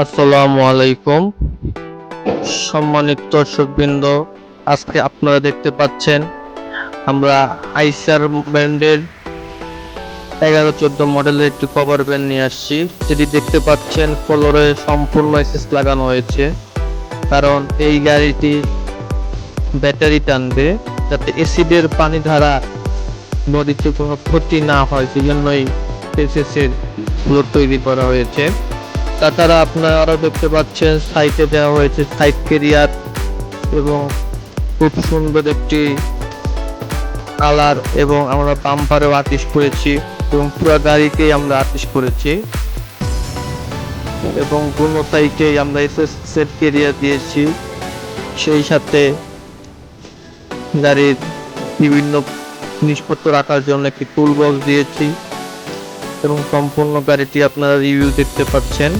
আসসালামু আলাইকুম। সম্মানিত দর্শকবৃন্দ, আজকে আপনারা দেখতে পাচ্ছেন, আমরা আইসার ব্র্যান্ডের এগারো চোদ্দ মডেলের একটি কভার ব্যান্ড নিয়ে আসছি। যেটি দেখতে পাচ্ছেন ফ্লোরে সম্পূর্ণ এসএস লাগানো হয়েছে। কারণ এই গাড়িটি ব্যাটারি টানবে, যাতে এসিডের পানি ধারা নদীতে কোনো ক্ষতি না হয়, সেজন্যই এসএস এর ফ্লোর তৈরি করা হয়েছে। তাছাড়া আপনারা আরও দেখতে পাচ্ছেন সাইটে দেওয়া হয়েছে সাইড কেরিয়ার এবং খুব সুন্দর একটি কালার এবং আমরা বাম্পারেও আর্টিস্ট করেছি এবং পুরো গাড়িকেই আমরা আর্টিস্ট করেছি এবং সাইটেই আমরা এসএস সেট কেরিয়ার দিয়েছি। সেই সাথে গাড়ির বিভিন্ন জিনিসপত্র রাখার জন্য একটি টুল বক্স দিয়েছি এবং সম্পূর্ণ গাড়িটি আপনারা রিভিউ দেখতে পাচ্ছেন।